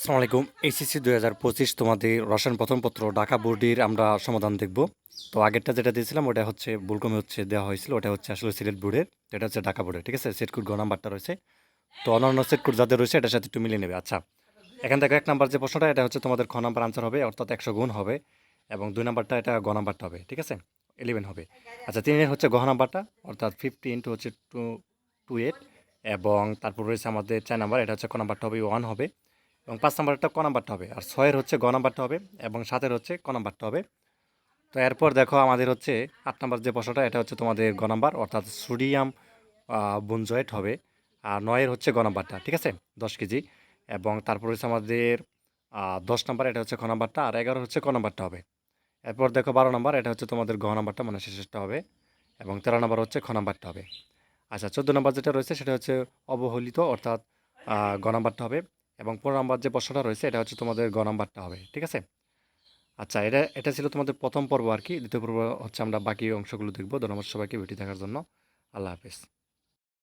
আসসালামু আলাইকুম। এইচএসসি দুই হাজার পঁচিশ তোমাদের রসায়ন প্রথম পত্র ঢাকা বোর্ডের আমরা সমাধান দেখব। তো আগেরটা যেটা দিয়েছিলাম, ওটা হচ্ছে ভুলক্রমে হচ্ছে দেওয়া হয়েছিল, ওটা হচ্ছে আসলে সিলেট বোর্ডের এটা হচ্ছে ঢাকা বোর্ডের, ঠিক আছে? সেট কোড গ নাম্বারটা রয়েছে। তো অন্যান্য সেট কোড যাদের রয়েছে, এটার সাথে একটু মিলিয়ে নেবে। আচ্ছা এখান থেকে এক নাম্বার যে প্রশ্নটা, এটা হচ্ছে তোমাদের খ নাম্বার আনসার হবে, অর্থাৎ একশো গুণ হবে, এবং দুই নাম্বারটা এটা গ নাম্বারটা হবে, ঠিক আছে? ইলেভেন হবে। আচ্ছা তিনের হচ্ছে গহ নাম্বারটা, অর্থাৎ ফিফটি ইন্টু হচ্ছে টু টু এইট এবং তারপর রয়েছে আমাদের চার নাম্বার, এটা হচ্ছে ক নাম্বারটা হবে ওয়ান হবে। এবং পাঁচ নাম্বারটা ক নাম্বারটা হবে। আর ছয়ের হচ্ছে গ নাম্বারটা হবে এবং সাতের হচ্ছে ক নাম্বারটা হবে। তো এরপর দেখো আমাদের হচ্ছে আট নাম্বার যে প্রশ্নটা, এটা হচ্ছে তোমাদের গ নাম্বার, অর্থাৎ সোডিয়াম বুনজয়েট হবে। আর নয়ের হচ্ছে গ নাম্বারটা, ঠিক আছে? দশ কেজি। এবং তারপর হচ্ছে আমাদের দশ নাম্বার, এটা হচ্ছে খ নাম্বারটা, আর এগারো হচ্ছে ক নাম্বারটা হবে। এরপর দেখো বারো নাম্বার, এটা হচ্ছে তোমাদের গ নাম্বারটা মানে শেষেরটা হবে। এবং তেরো নাম্বার হচ্ছে খ নাম্বারটা হবে। আচ্ছা চোদ্দ নাম্বার যেটা রয়েছে, সেটা হচ্ছে অবহেলিত, অর্থাৎ গ নাম্বারটা হবে। এবং পনেরো নম্বর যে প্রশ্নটা রয়েছে, এটা হচ্ছে তোমাদের গ নাম্বারটা হবে, ঠিক আছে? আচ্ছা এটা এটা ছিল তোমাদের প্রথম পর্ব আর কি। দ্বিতীয় পর্ব হচ্ছে আমরা বাকি অংশগুলো দেখব। ধন্যবাদ সবাইকে ভিডিও দেখার জন্য। আল্লাহ হাফেজ।